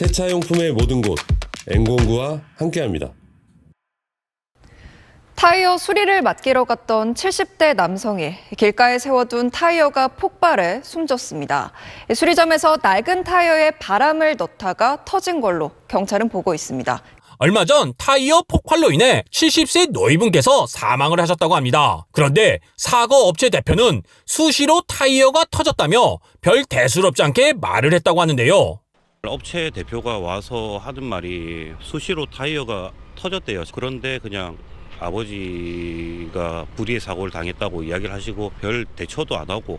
세차용품의 모든 곳 앵공구와 함께합니다. 타이어 수리를 맡기러 갔던 70대 남성이 길가에 세워둔 타이어가 폭발해 숨졌습니다. 수리점에서 낡은 타이어에 바람을 넣다가 터진 걸로 경찰은 보고 있습니다. 얼마 전 타이어 폭발로 인해 70세 노인분께서 사망을 하셨다고 합니다. 그런데 사고 업체 대표는 수시로 타이어가 터졌다며 별 대수롭지 않게 말을 했다고 하는데요. 업체 대표가 와서 하는 말이 수시로 타이어가 터졌대요. 그런데 그냥 아버지가 불의의 사고를 당했다고 이야기를 하시고 별 대처도 안 하고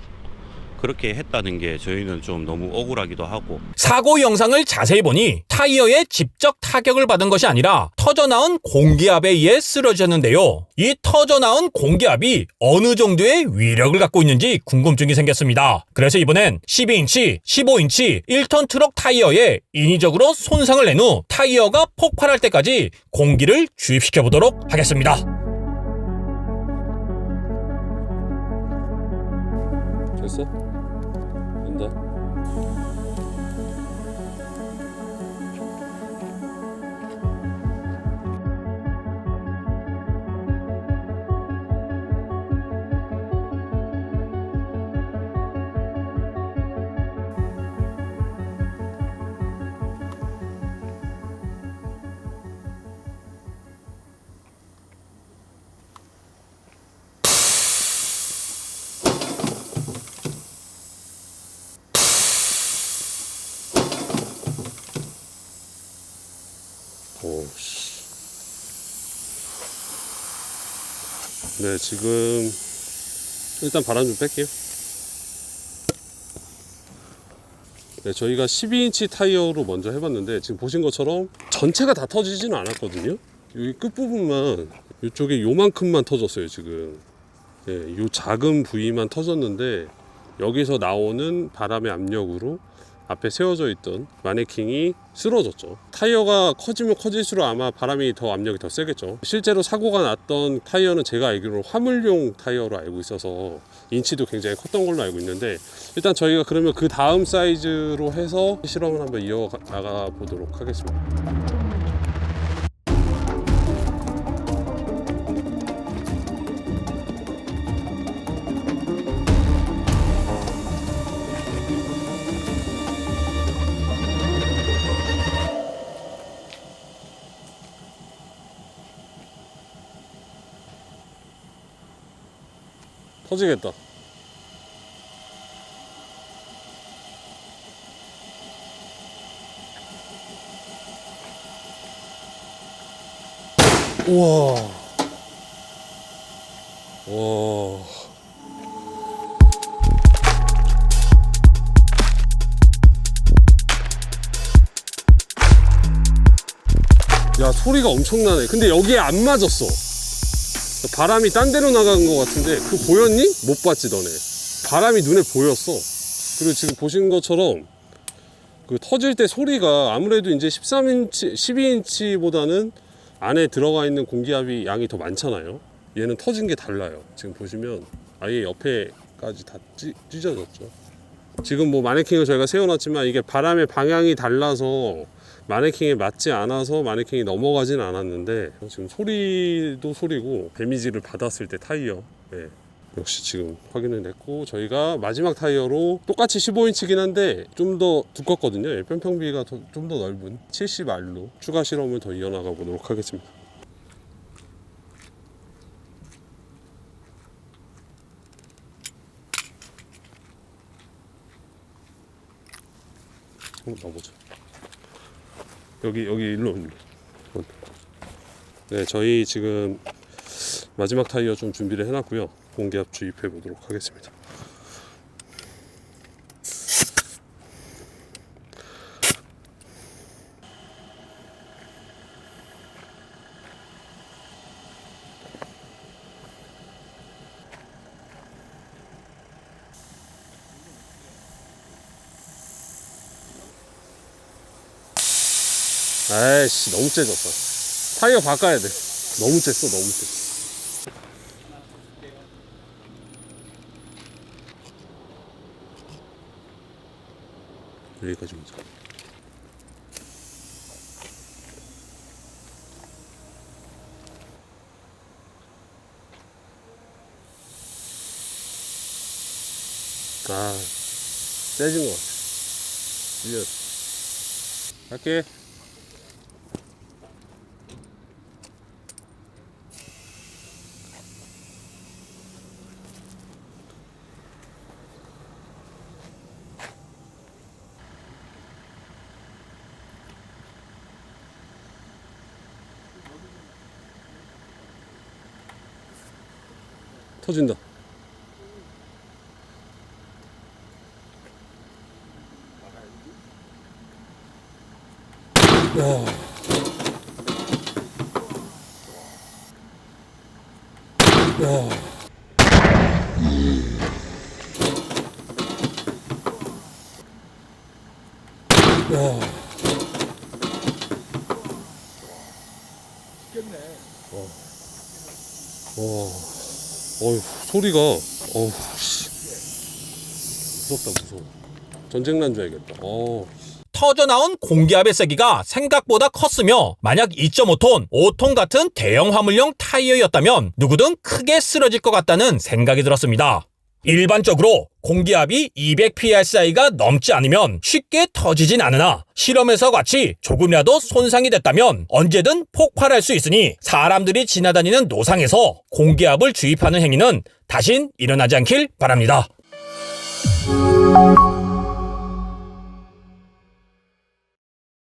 그렇게 했다는 게 저희는 좀 너무 억울하기도 하고 사고 영상을 자세히 보니 타이어에 직접 타격을 받은 것이 아니라 터져나온 공기압에 의해 쓰러졌는데요. 이 터져나온 공기압이 어느 정도의 위력을 갖고 있는지 궁금증이 생겼습니다. 그래서 이번엔 12인치, 15인치 1톤 트럭 타이어에 인위적으로 손상을 낸 후 타이어가 폭발할 때까지 공기를 주입시켜 보도록 하겠습니다. 됐어? 네, 지금 일단 바람 좀 뺄게요. 네, 저희가 12인치 타이어로 먼저 해봤는데 지금 보신 것처럼 전체가 다 터지지는 않았거든요. 여기 끝부분만 이쪽에 요만큼만 터졌어요, 지금. 네, 요 작은 부위만 터졌는데 여기서 나오는 바람의 압력으로 앞에 세워져 있던 마네킹이 쓰러졌죠. 타이어가 커지면 커질수록 아마 바람이 더 압력이 더 세겠죠. 실제로 사고가 났던 타이어는 제가 알기로 화물용 타이어로 알고 있어서 인치도 굉장히 컸던 걸로 알고 있는데 일단 저희가 그러면 그 다음 사이즈로 해서 실험을 한번 이어나가 보도록 하겠습니다. 터지겠다. 우와. 와. 야, 소리가 엄청나네. 근데 여기에 안 맞았어. 바람이 딴 데로 나간 것 같은데 그 보였니? 못 봤지 너네. 바람이 눈에 보였어. 그리고 지금 보신 것처럼 그 터질 때 소리가 아무래도 이제 13인치 12인치보다는 안에 들어가 있는 공기압이 양이 더 많잖아요. 얘는 터진 게 달라요. 지금 보시면 아예 옆에까지 다 찢, 찢어졌죠. 지금 뭐 마네킹을 저희가 세워놨지만 이게 바람의 방향이 달라서 마네킹에 맞지 않아서 마네킹이 넘어가진 않았는데 지금 소리도 소리고 데미지를 받았을 때 타이어. 예. 역시 지금 확인을 했고 저희가 마지막 타이어로 똑같이 15인치긴 한데 좀 더 두껍거든요. 예, 편평비가 좀 더 넓은 70R로 추가 실험을 더 이어나가 보도록 하겠습니다. 한번 넣어보자 여기 여기 일로 일로. 네 저희 지금 마지막 타이어 좀 준비를 해놨고요 공기압 주입해 보도록 하겠습니다 아이씨 너무 째졌어. 타이어 바꿔야 돼. 너무 째어 너무 쬐 여기까지 오자. 아 세진 것 같아. 밀려 갈게. 터진다. 와. 와. 와. 와. 와. 어휴, 소리가, 어휴, 씨. 무섭다, 무서워. 전쟁 난 줄 알겠다. 어. 터져나온 공기압의 세기가 생각보다 컸으며 만약 2.5톤, 5톤 같은 대형 화물용 타이어였다면 누구든 크게 쓰러질 것 같다는 생각이 들었습니다. 일반적으로 공기압이 200psi가 넘지 않으면 쉽게 터지진 않으나 실험에서 같이 조금이라도 손상이 됐다면 언제든 폭발할 수 있으니 사람들이 지나다니는 노상에서 공기압을 주입하는 행위는 다신 일어나지 않길 바랍니다.